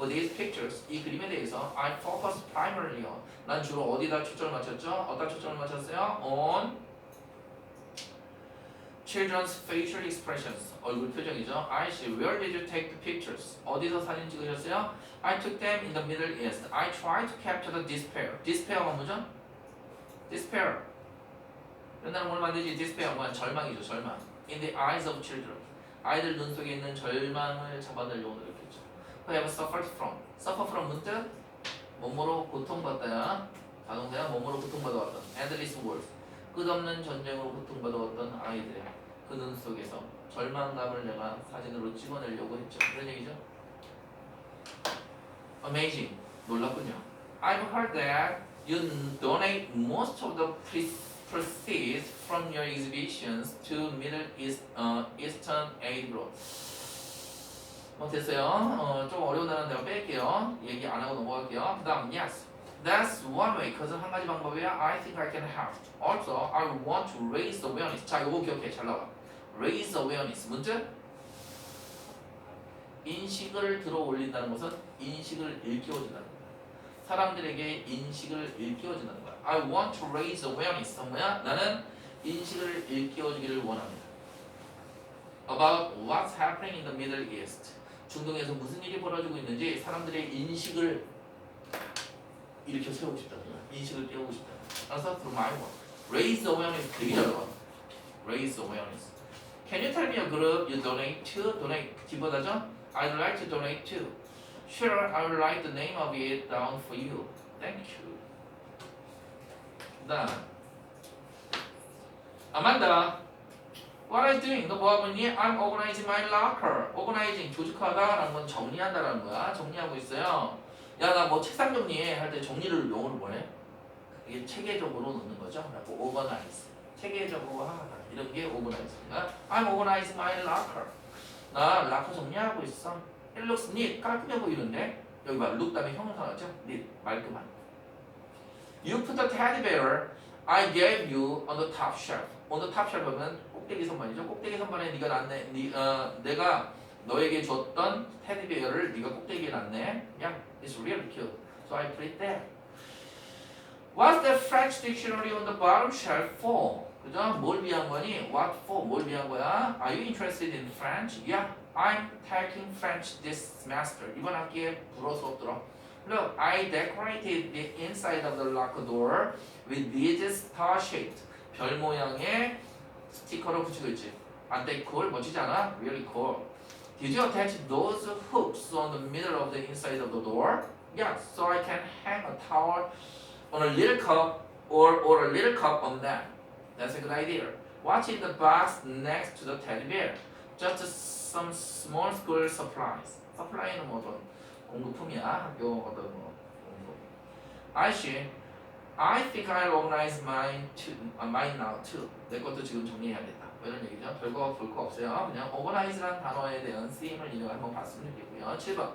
For these pictures, 이 그림에 대해서 I focus primarily on. 난 주로 어디다 초점을 맞췄죠? 어디다 초점을 맞췄어요? On children's facial expressions. 얼굴 표정이죠. I see. Where did you take the pictures? 어디서 사진 찍으셨어요? I took them in the Middle East. I tried to capture the despair. despair가 뭐죠? despair. 옛날에 뭘 만들지? despair 뭐야? 절망이죠. 절망. In the eyes of children. 아이들 눈 속에 있는 절망을 잡아내려고 노력했죠. Who have suffered from. suffer from 문득 몸으로 고통받다야. 자동사야 몸으로 고통받아왔던. endless wars. 끝없는 전쟁으로 고통받아왔던 아이들의 그눈 속에서 절망감을 내가 사진으로 찍어내려고 했죠. 그런 얘기죠. Amazing. 놀랍군요. I've heard that you donate most of the proceeds from your exhibitions to Middle East, uh, Eastern Aid Group. 뭐 됐어요. 어, 좀 어려운 단어 내가 뺄게요. 얘기 안 하고 넘어갈게요. 그 다음, yes. That's one way. 그것은 한 가지 방법이야. I think I can help. Also, I want to raise awareness. 자, 이거 기억해. 잘 나와. Raise awareness. 문제? 인식을 들어 올린다는 것은 인식을 일깨워준다는 거야. 사람들에게 인식을 일깨워준다는 거야. I want to raise awareness. 뭐야? 나는 인식을 일깨워주기를 원합니다. About what's happening in the Middle East. 중동에서 무슨 일이 벌어지고 있는지 사람들의 인식을 일으켜 세우고 거야. 인식을 깨우고 싶다. through my work. Raise awareness 되게 잘 나와. Raise awareness. Can you tell me a group you donate to? Donate 기보다죠? I'd like to donate to. Sure, I will write the name of it down for you. Thank you. 그 다음 아만다. What are you doing? 너 뭐 하고 있니? I'm organizing my locker. Organizing 조직하다라는 건 정리한다라는 거야. 정리하고 있어요. 야 나 뭐 책상 정리해 할 때 정리를 용어로 뭐해? 이게 체계적으로 놓는 거죠. 그래서 organize. 체계적으로 하다. 이런 게 organize입니다. I'm organizing my locker. 나 락커 정리하고 있어. It looks neat. 깔끔해 보이는데 여기 봐. look 다음에 형용사 나왔죠? neat. 말끔한. You put the teddy bear I gave you on the top shelf. on the top shelf 하면 꼭대기 선반이죠. 꼭대기 선반에 네가 놨네. 네, 어, 내가 너에게 줬던 테디베어를 네가 꼭대기에 놨네. Yeah, it's really cute. So I put it there. What's the French dictionary on the bottom shelf for? 그죠? 뭘 위한 거니? What for? 뭘 위한 거야? Are you interested in French? Yeah, I'm taking French this semester. 이번 학기에 불어 수업 들어. Look, I decorated the inside of the locker door with these star-shaped 별 모양의 스티커를 붙이고 있지. Aren't they cool? 멋지지 않아? Really cool. Did you attach those hooks on the middle of the inside of the door? Yeah, so I can hang a towel on a little cup or, or a little cup on that. That's a good idea. What's in the box next to the teddy bear? Just some small school supplies. supply는 뭐 어떤 공급품이야. 학교 어떤 뭐 공급. I see. I think I'll organize mine too. 아, mine now too. 내 것도 지금 정리해야겠다. 뭐 이런 얘기죠. 별거 볼 거 없어요. 그냥 organize라는 단어에 대한 쓰임을 이제 한번 봤으면 좋겠고요. 7번.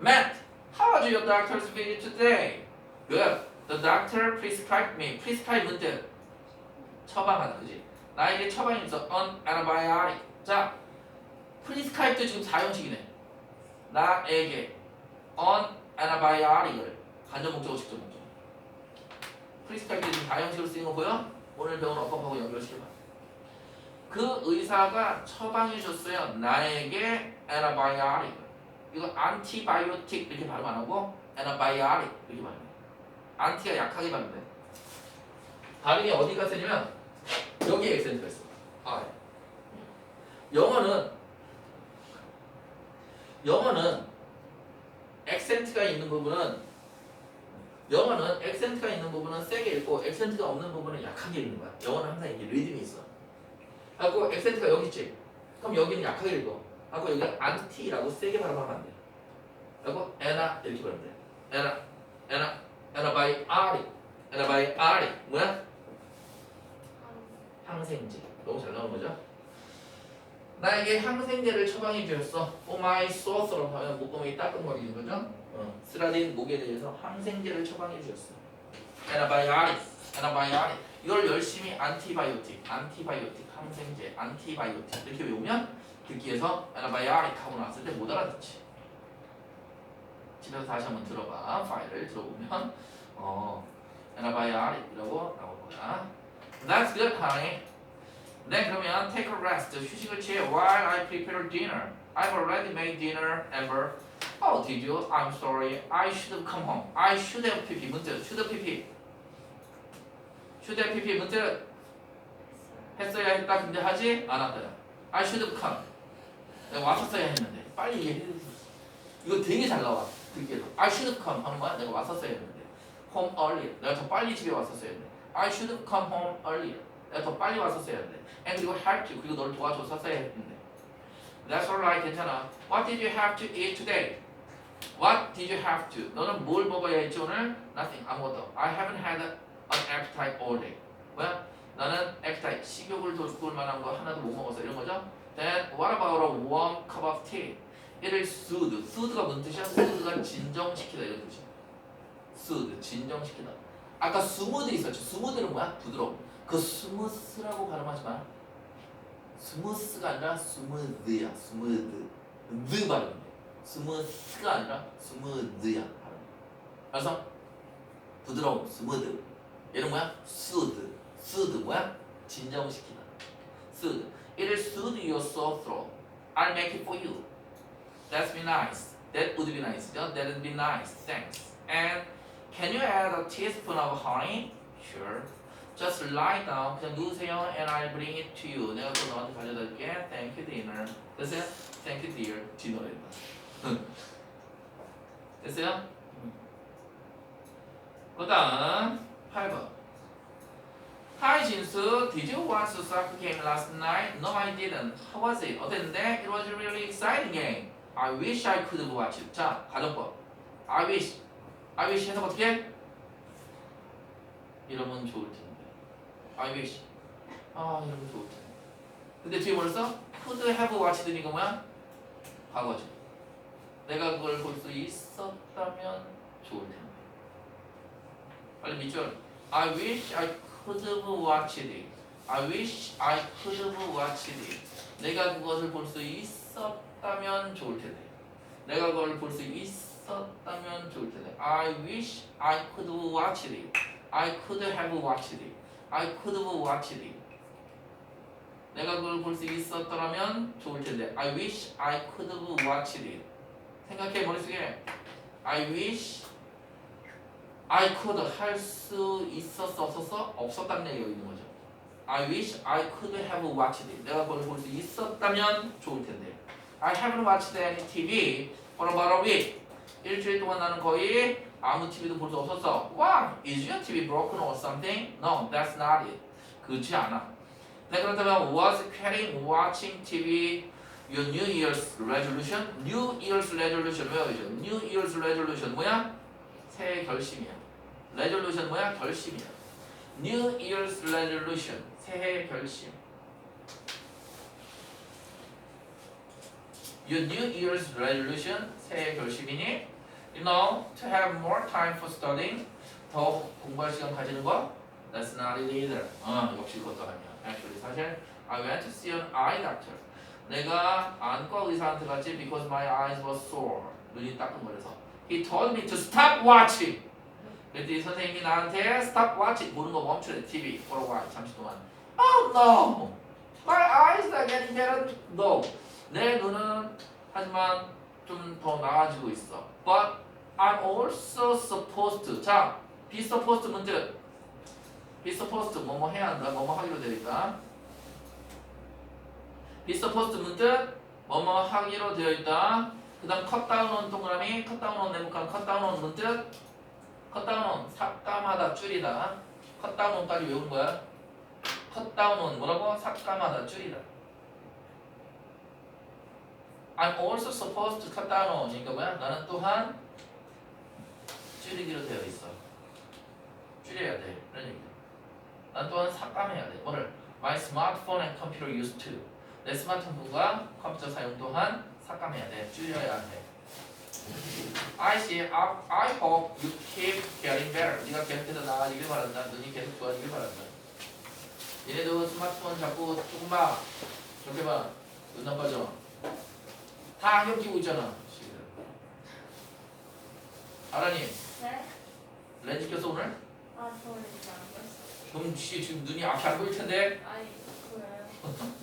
Matt, how was your doctor's visit today? Good. The doctor prescribed me. prescribe 문제. 처방하다, 그지? 나에게 처방이 있어. on antibiotic. 자, prescribed 지금 4형식이네. 나에게 on antibiotic을 간접 목적어 직접 목적어. 프리스타일이 지금 다형식으로 쓰인 거 보여? 오늘 배운 어법하고 연결시켜봐. 그 의사가 처방해 줬어요. 나에게 antibiotic. 이거 antibiotic 이렇게 발음 안 하고 antibiotic 이렇게 발음해. 안티가 약하게 발음돼. 발음이 어디가 세냐면 여기에 액센트가 있어. 아. 영어는 영어는 액센트가 있는 부분은 영어는 액센트가 있는 부분은 세게 읽고 액센트가 없는 부분은 약하게 읽는 거야. 영어는 항상 이게 리듬이 있어. 하고 액센트가 여기 있지. 그럼 여기는 약하게 읽어. 하고 여기 안티라고 세게 발음하면 안 돼. 하고 에나 이렇게 발음 돼. 에나 에나 에나 바이 아리 에나 바이 아리 뭐야? 항생제. 너무 잘 나온 거죠? 나에게 항생제를 처방해 주었어. 오마이 소스로 하면 목구멍이 따끔거리는 거죠? 어, 쓰라린 목에 대해서 항생제를 처방해 주었어. 에나바이아릭, 에나바이아릭. 이걸 열심히 안티바이오틱, 안티바이오틱, 항생제, 안티바이오틱 이렇게 외우면 듣기에서 에나바이아릭 하고 나왔을 때 못 알아듣지. 집에서 다시 한번 들어봐. 파일을 들어보면 어 antibiotic이라고 나올 거야. That's good, honey. 네, 그러면 take a rest. 휴식을 취해 while I prepare dinner. I've already made dinner, Amber. Oh, did you? I'm sorry. I should have come home. I should have pp. 문제. should have pp. should have pp. 문제. 했어야 했다. 근데 하지 않았다. I should have come. 왔었어야 했는데. 빨리 얘기해. 이거 되게 잘 나와. 듣기에도. I should have come 하는 거야. 내가 왔었어야 했는데. Home earlier. 내가 더 빨리 집에 왔었어야 했는데. I should have come home earlier. 내가 더 빨리 왔었어야 했는데. And 그리고 help you. 그리고 널 도와줬었어야 했는데. That's alright. 괜찮아. What did you have to eat today? What did you have to? 너는 뭘 먹어야 했지 오늘? Nothing. 아무것도. I haven't had an appetite all day. 뭐야? 나는 appetite, 식욕을 돋굴 만한 거 하나도 못 먹었어. 이런 거죠? Then what about a warm cup of tea? 이를 soothe. soothe가 무슨 뜻이야? soothe가 진정시키다 이런 뜻이야. soothe, 진정시키다. 아까 smooth 있었죠? smooth는 뭐야? 부드러움. 그 smooth라고 발음하지 마. smooth가 아니라 smooth야. smooth. 느 발음. smooth가 아니라 smooth야. 발음. 그래서 부드러움, smooth. 얘는 뭐야? soothe. soothe 뭐야? 진정시키다. soothe. It'll soothe your sore throat. I'll make it for you. That's be nice. That would be nice. 죠? That would be nice. Thanks. And can you add a teaspoon of honey? Sure. Just lie down. 그냥 누우세요. And I'll bring it to you. 내가 또 너한테 가져다 줄게. Thank you, dinner. 됐어요? Thank you, dear. 디너랬다. 됐어요? 그 다음 8번. Hi, 진수. Did you watch the soccer game last night? No, I didn't. How was it? 어땠는데? It was a really exciting game. I wish I could watched it. 자, 가정법. I wish. I wish 해석 어떻게? 해? 이러면 좋을 텐데. I wish. 아, 이러면 좋을 텐데. 근데 뒤에 뭘 써? Could have watched니까 뭐야? 과거죠. 내가 그걸 볼 수 있었다면 좋을 텐데. 빨리 밑줄. I wish I could have watched it. I wish I could have watched it. 내가 그것을 볼 수 있었다면 좋을 텐데. 내가 그걸 볼 수 있었다면 좋을 텐데. I wish I could watched it. I could have watched it. I could have watched it. 내가 그걸 볼 수 있었더라면 좋을 텐데. I wish I could have watched it. 생각해 머릿속에. I wish I could 할 수 있었어 없었어? 없었다는 얘기가 있는 거죠. I wish I could have watched it. 내가 그걸 볼 수 있었다면 좋을 텐데. I haven't watched any TV for about a week. 일주일 동안 나는 거의 아무 TV도 볼 수 없었어. Why? Is your TV broken or something? No, that's not it. 그렇지 않아. 네, 그렇다면 was quitting watching TV your New Year's resolution? New Year's resolution 외워야죠. New Year's resolution 뭐야? 새해 결심이야. resolution 뭐야? 결심이야. New Year's resolution 새해 결심. Your New Year's resolution 새해 결심이니 you know to have more time for studying 더 공부할 시간 가지는 거 that's not it either. 어 역시 그것도 아니야. Actually 사실 I went to see an eye doctor. 내가 안과 의사한테 갔지 because my eyes were sore. 눈이 따끔거려서. He told me to stop watching. 그랬더니 선생님이 나한테 stop watching 보는 거 멈추래 TV for a while 잠시 동안. Oh no, my eyes are getting better. No, 내 눈은 하지만 좀 더 나아지고 있어. But I'm also supposed to. 자, be supposed 문제. be supposed 뭐뭐 해야 한다. 뭐뭐 하기로 있다. be supposed 문제 뭐뭐 하기로 되어 있다. 그다음 down on 동그라미, down on 네모칸, cut down on 문제 컷다운 온 삭감하다 줄이다 컷다운 온까지 외운 거야 컷다운 온 뭐라고 삭감하다 줄이다 I'm also supposed to cut down on 이니까 뭐야 나는 또한 줄이기로 되어 있어 줄여야 돼 이런 얘기야 난 또한 삭감해야 돼 뭐를 My smartphone and computer use too 내 스마트폰과 컴퓨터 사용 또한 삭감해야 돼 줄여야 돼 I see. I, I hope you keep getting better. 네가 계속해서 나아지길 바란다. 눈이 계속 좋아지길 바란다. 얘네도 스마트폰 자꾸 조금 봐. 저렇게 봐. 눈 나빠져. 다 안경 끼고 있잖아. 아라님 네? 렌즈 꼈어 오늘? 아, 저 이제 안 봤어요. 그럼 씨 지금 눈이 앞이 안 보일 텐데 아니, 그래요.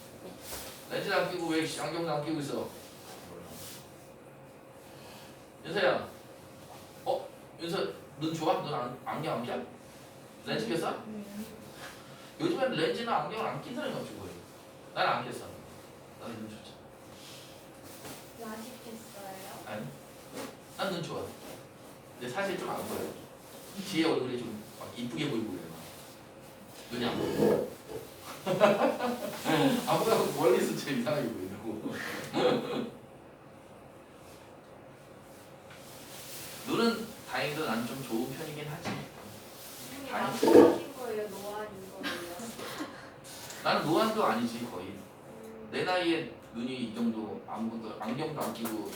렌즈 안 끼고 왜 씨, 안경도 안 끼고 있어? 윤서야 어? 윤서 눈 좋아? 눈 안, 안경 안 껴? 렌즈 꼈어? 음. 요즘엔 렌즈나 안경을 안 낀 사람이 없지 거의 난안 꼈어 나는 눈 좋지 라식했어요? 아니 난 눈 좋아 근데 사실 좀 안 보여 뒤에 얼굴이 좀 막 이쁘게 보이고 그래 막. 눈이 안 보여 안 보여 멀리서 제일 이상하게 보이고. 눈은 다행히도 난 좀 좋은 편이긴 하지. 거예요? 노안인 거예요? 나는 노안도 아니지 거의. 음, 내 나이에 눈이 이 정도 안경도 안경도 안 끼고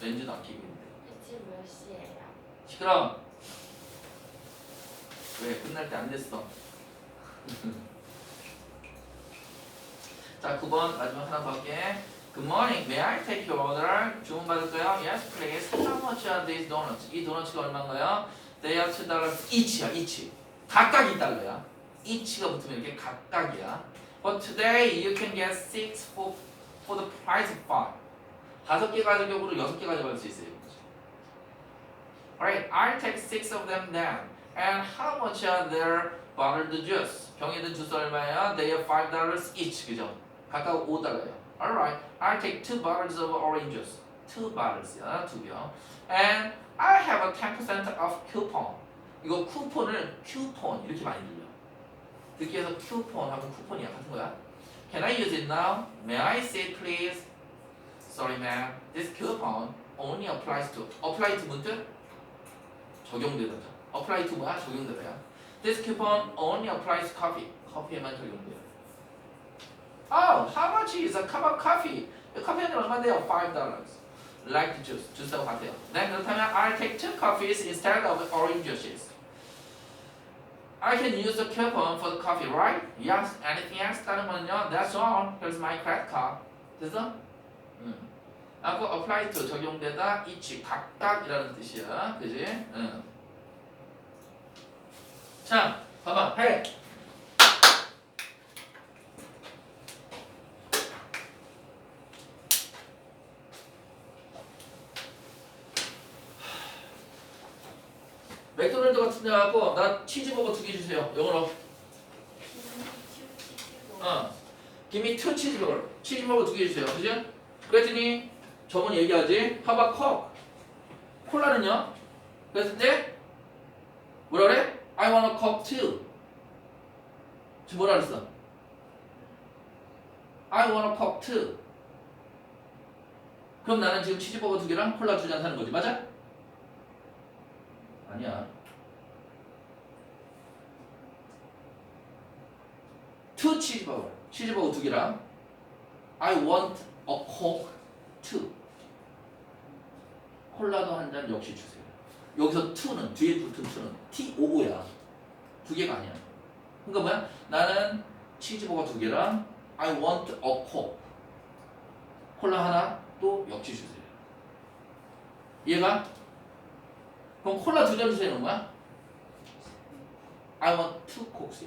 렌즈도 안 끼고 있는데. 지금 몇 시예요? 시끄러. 왜 끝날 때 안 됐어? 자, 9번 마지막 하나 더 할게. Good morning. May I take your order? 주문 받을까요? Yes, please. How much are these donuts? 이 도넛가 얼마인가요? They are two dollars each야, each. 각각 2달러야. each가 붙으면 이렇게 각각이야. But today you can get six for for the price of five. 다섯 개 가격으로 여섯 개 가져갈 수 있어요. Alright, I'll take six of them then. And how much are their bottled juice? 병에 든 주스 얼마예요? They are five dollars each. 그죠? 각각 5달러예요. Alright, I'll take two bottles of orange juice. Two bottles야, 두 병. And I have a 10% off coupon. 이거 쿠폰을 쿠폰 이렇게 많이 들려. 듣기 해서 쿠폰 하면 쿠폰이야 같은 거야. Can I use it now? May I see it, please? Sorry, ma'am. This coupon only applies to apply to 문득 적용되다죠. apply to 뭐야? 적용되다야. This coupon only applies to coffee. 커피에만 적용돼요. Oh, how much is a cup of coffee? 이 커피는 얼마인데요? Five dollars. Like the juice. 주스하고 같아요. 네, 그렇다면 I'll take two coffees instead of orange juices. I can use the coupon for the coffee, right? Yes. Anything else? 다른 거는요? That's all. Here's my credit card. 됐어? 응. 아, 그 apply to 적용되다 each 각각이라는 뜻이야. 그지? 응. 자, 봐봐. 해. 맥도날드 같은 데 가고 나 치즈버거 두 개 주세요. 영어로. 어. 김이 투 치즈버거. 치즈버거 두 개 주세요. 그죠? 그랬더니 저번 얘기하지. 하바 컵. 콜라는요? 그랬을 때 뭐라 그래? I want a cup too. 지금 뭐라 그랬어? I want a cup too. 그럼 나는 지금 치즈버거 두 개랑 콜라 두 잔 사는 거지, 맞아? 아니야. two 치즈버거. 치즈버거 두 개랑 I want a coke too. 콜라도 한 잔 역시 주세요. 여기서 to는 뒤에 붙은 to는 T O O야. 두 개가 아니야. 그러니까 뭐야? 나는 치즈버거 두 개랑 I want a coke. 콜라 하나 또 역시 주세요. 이해가? 그럼 콜라 두 잔 주세요는 뭐야? I want two cokes.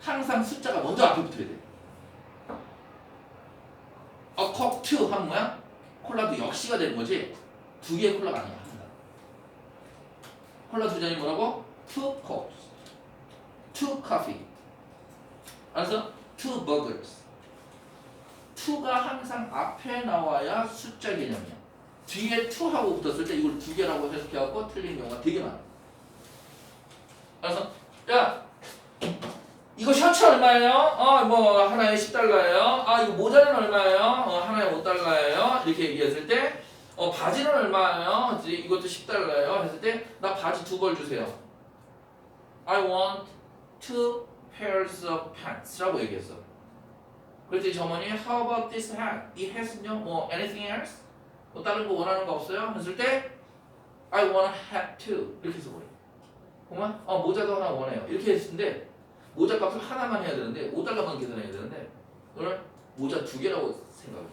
항상 숫자가 먼저 앞에 붙어야 돼. A coke two 하면 뭐야? 콜라도 역시가 되는 거지. 두 개의 콜라가 아니야. 콜라 두 잔이 뭐라고? Two cokes. Two coffee. 알았어? Two burgers. two가 항상 앞에 나와야 숫자 개념이야. 뒤에 to하고 붙었을 때 이걸 두 개라고 해석해갖고 틀린 경우가 되게 많아. 그래서 야 이거 셔츠 얼마예요? 어 뭐 하나에 10달러예요. 아 이거 모자는 얼마예요? 어 하나에 5달러예요. 이렇게 얘기했을 때 어 바지는 얼마예요? 이것도 10달러예요. 했을 때 나 바지 두 벌 주세요. I want two pairs of pants라고 얘기했어. 그랬더니 점원이 How about this hat? 이 hat은요? 뭐 anything else? 뭐 다른 거 원하는 거 없어요? 했을 때 I want a hat too 이렇게 써버려 그러면 어 모자도 하나 원해요 이렇게 했는데 모자 값을 하나만 해야 되는데 5달러만 계산해야 되는데 오늘 모자 두 개라고 생각을 해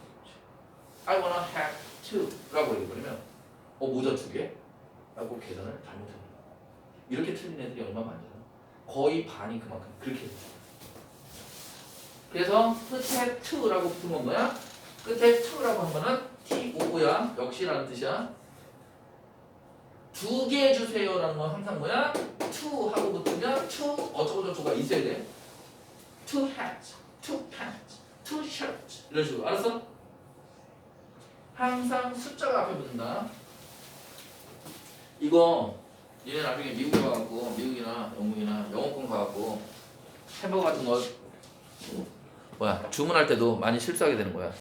I want a hat too 라고 얘기해버리면 어 모자 두 개? 라고 계산을 잘못해요. 이렇게 틀린 애들이 얼마 많아요? 거의 반이 그만큼 그렇게 돼요. 그래서 끝에 to라고 붙은 건 뭐야? 끝에 to라고 한 거는 T-O야 역시라는 뜻이야. 두 개 주세요라는 건 항상 뭐야? to 하고 붙으면 to 어쩌고 저쩌고가 있어야 돼. two hats, two pants, two shirts 이런 식으로 알았어? 항상 숫자가 앞에 붙는다. 이거 얘네 나중에 미국에 가갖고 미국이나 영국이나 영어권 가갖고 햄버거 같은 거 뭐야 주문할 때도 많이 실수하게 되는 거야.